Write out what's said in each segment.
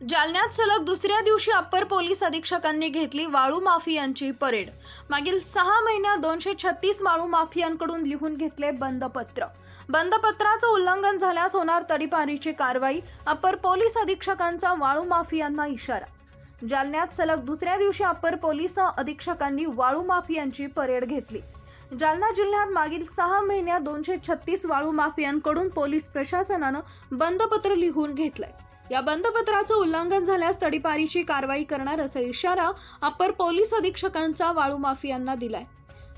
जालन्यात सलग दुसऱ्या दिवशी अप्पर पोलीस अधीक्षकांनी घेतली वाळू माफियांची परेड. मागील सहा महिन्यात दोनशे छत्तीस वाळू माफियांकडून लिहून घेतले बंदपत्र. बंदपत्राचं उल्लंघन झाल्यास होणार तडीपारीची कारवाई अप्पर पोलीस अधीक्षकांचा वाळू माफियांना इशारा. जालन्यात सलग दुसऱ्या दिवशी अप्पर पोलीस अधीक्षकांनी वाळू माफियांची परेड घेतली. जालना जिल्ह्यात मागील सहा महिन्यात दोनशे छत्तीस वाळू माफियांकडून पोलीस प्रशासनानं बंदपत्र लिहून घेतलंय. या बंदपत्राचं उल्लंघन झाल्यास तडीपारीची कारवाई करणार असा इशारा अप्पर पोलीस अधीक्षकांचा वाळू माफियांना दिलाय.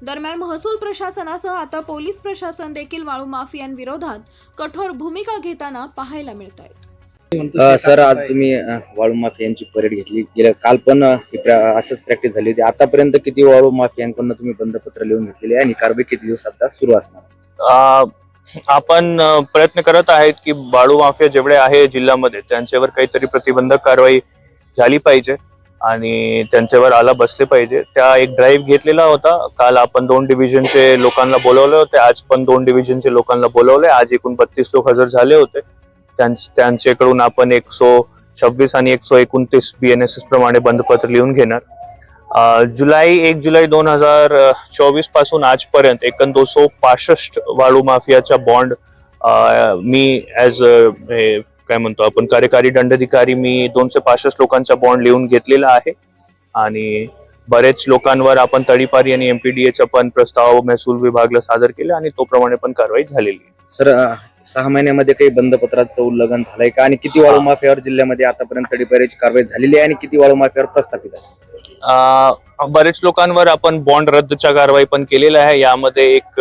दरम्यान महसूल प्रशासनासह आता पोलीस प्रशासन देखील वाळू माफियांविरोधात कठोर भूमिका घेताना पाहायला मिळत आहे अ, सर आज तुम्ही अ, वाळू माफियांची परेड घेतली. गेल्या काल पण अ, ही प्रा- असंच प्रॅक्टिस झाली होती. आतापर्यंत किती वाळू माफियांकडून तुम्ही बंदपत्र लिहून घेतलेले आहे आणि कारवाई किती दिवस आता सुरू असणार? आपण प्रयत्न करत आहेत की बाळू माफिया जेवढे आहे जिल्ह्यामध्ये त्यांच्यावर काहीतरी प्रतिबंधक कारवाई झाली पाहिजे आणि त्यांच्यावर आला बसले पाहिजे. त्या एक ड्राईव्ह घेतलेला होता. काल आपण दोन डिव्हिजनचे लोकांना बोलवले होते. आज पण दोन डिव्हिजनचे लोकांना बोलवले आज एकूण बत्तीस लोक हजर झाले होते. त्यांच्याकडून आपण एकशे छव्वीस आणि एकशे एकोणतीस बीएनएसएस प्रमाणे बंदपत्र लिहून घेणार. जुलै एक जुलै दोन हजार चोवीसपासून आजपर्यंत एकूण दोनशे पासष्ट वाळू माफियाचा बॉन्ड मी ऍज काय म्हणतो आपण कार्यकारी दंडाधिकारी मी दोनशे पासष्ट लोकांचा बॉन्ड लिहून घेतलेला आहे. आणि बरेच लोकांवर आपण तडीपारी आणि एमपीडीएचा पण प्रस्ताव महसूल विभागला सादर केले आणि तो प्रमाणे पण कारवाई झालेली आहे. सर सहा महिन्यामध्ये काही बंदपत्राचं उल्लंघन झालंय का? आणि किती वाळू माफियावर जिल्ह्यामध्ये आतापर्यंत तडीपारीची कारवाई झालेली आहे? आणि किती वाळू माफियावर प्रस्थापित आहे? बरेच लोकांवर आपण बॉन्ड रद्दच्या कारवाई पण केलेल्या आहे. यामध्ये एक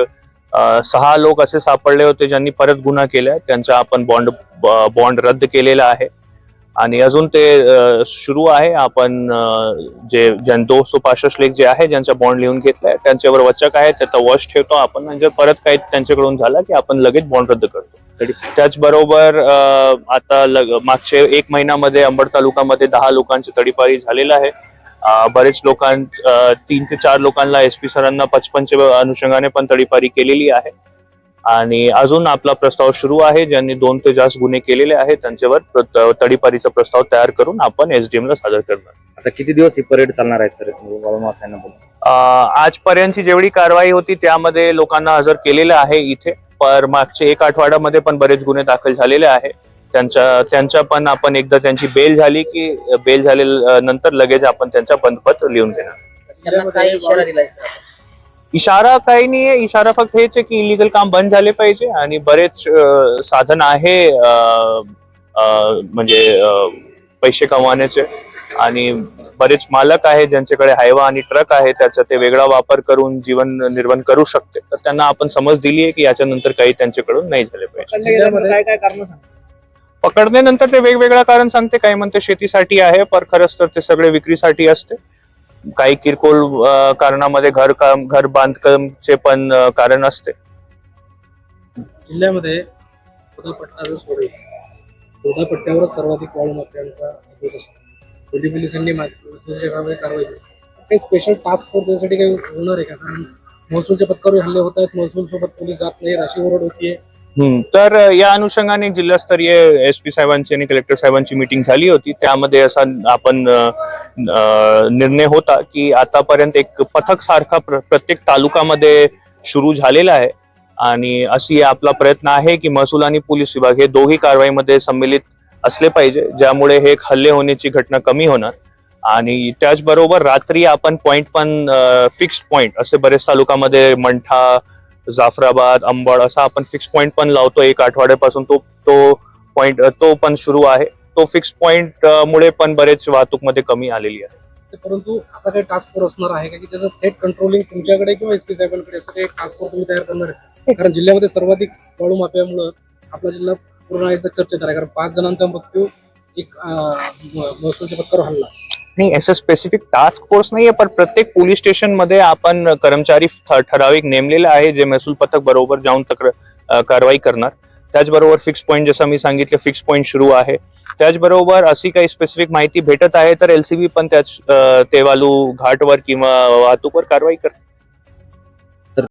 सहा लोक असे सापडले होते ज्यांनी परत गुन्हा केलाय. त्यांचा आपण बॉन्ड बॉन्ड रद्द केलेला आहे. आणि अजून ते सुरू आहे. आपण जे ज्यां दोनशे पासष्ट लेख जे आहे ज्यांचा बॉन्ड लिहून घेतलाय त्यांच्यावर वचक आहे. त्याचा वॉश ठेवतो आपण. आणि जर परत काही त्यांच्याकडून झाला की आपण लगेच बॉन्ड रद्द करतो. त्याचबरोबर आता लग- मागचे एक महिन्यामध्ये अंबड तालुक्यामध्ये दहा लोकांची तडीपारी झालेलं आहे. बरेच लोकां तीन ते चार लोकांना एस पी सरांना पचपनच्या अनुषंगाने पण तडीपारी केलेली आहे. आणि अजून आपला प्रस्ताव सुरू आहे ज्यांनी दोन ते जास्त गुन्हे केलेले आहेत त्यांच्यावर प्र- तडीपारीचा प्रस्ताव तयार करून आपण एसडीएम ला सादर करणार. आता किती दिवस ही परेड चालणार आहे सर? अ, आजपर्यंतची जेवढी कारवाई होती त्यामध्ये लोकांना हजर केलेलं आहे इथे पर मागचे एक आठवड्यामध्ये पण बरेच गुन्हे दाखल झालेले आहे. त्यांच्या त्यांच्या पण आपण एकदा त्यांची बेल झाली की बेल झाले नंतर लगेच आपण त्यांचा बंदपत्र लिहून घेणार. इशारा दिलाय? सर? इशारा काही नाहीये. इशारा फक्त हेच आहे की इलिगल काम बंद झाले पाहिजे आणि बरेच साधन आहे म्हणजे पैसे कमवण्याचे. आणि बरेच मालक आहे ज्यांच्याकडे हायवा आणि ट्रक आहे त्याचा ते वेगळा वापर करून जीवन निर्वहन करू शकते. तर त्यांना आपण समज दिली आहे की याच्यानंतर काही त्यांच्याकडून नाही झाले पाहिजे. पकडण्यानंतर ते वेगवेगळं कारण सांगते. काही म्हणते शेतीसाठी आहे पर खरंच तर ते सगळे विक्रीसाठी असते. काही किरकोळ कारणामध्ये घर काम घर बांधकामचे पण कारण असते. जिल्ह्यामध्ये पट्टा सर्वाधिक वाळू माफियांचा असतो. दिल्ली पोलिसांनी कारवाई केली काही स्पेशल टास्क फोर्स त्यासाठी काही होणार आहे का? कारण महसूलच्या पथकावर हल्ले होत आहेत. महसूल सोबत पोलीस जात नाही अशी ओरड होतीये. तर या अनुषंगाने जिल्हास्तरीय एस पी साहेबांची आणि कलेक्टर साहेबांची मीटिंग झाली होती. त्यामध्ये असा आपण निर्णय होता की आतापर्यंत एक पथक सारखा प्र- प्रत्येक तालुक्यामध्ये सुरू झालेला आहे. आणि अशी आपला प्रयत्न आहे की महसूल आणि पोलीस विभाग हे दोघी कारवाईमध्ये सम्मिलित असले पाहिजे ज्यामुळे हे एक हल्ले होण्याची घटना कमी होणार. आणि त्याचबरोबर रात्री आपण पॉइंट पण फिक्स्ड पॉइंट असे बरेच तालुक्यामध्ये मंठा जाफराबाद अंबड असा आपण फिक्स पॉईंट पण लावतो एक आठवड्यापासून. तो तो पॉईंट तो पण सुरू आहे. तो फिक्स पॉईंट मुळे पण बरेच वाहतूकमध्ये कमी आलेली आहे. परंतु असा काही टास्क फोर्स असणार आहे का? की त्याचं थेट कंट्रोलिंग तुमच्याकडे किंवा एस पी साहेबांकडे असं काही टास्क फोर्स तुम्ही तयार करणार आहे कारण जिल्ह्यामध्ये सर्वाधिक वाळू माफियामुळं आपला जिल्हा पूर्ण एकदा चर्चेत आहे कारण पाच जणांचा मृत्यू एक अं, म- महसूलच्या हल्ला. नाही असं स्पेसिफिक टास्क फोर्स नाहीये पण प्रत्येक पोलीस स्टेशनमध्ये आपण कर्मचारी ठ- ठराविक नेमलेले आहे जे महसूल पथक बरोबर जाऊन तक्र कारवाई करणार. त्याचबरोबर फिक्स पॉईंट जसं मी सांगितलं फिक्स पॉईंट सुरू आहे. त्याचबरोबर अशी काही स्पेसिफिक माहिती भेटत आहे तर एलसीबी पण त्याच तेवालू घाटवर किंवा वाहतूकवर कारवाई करते.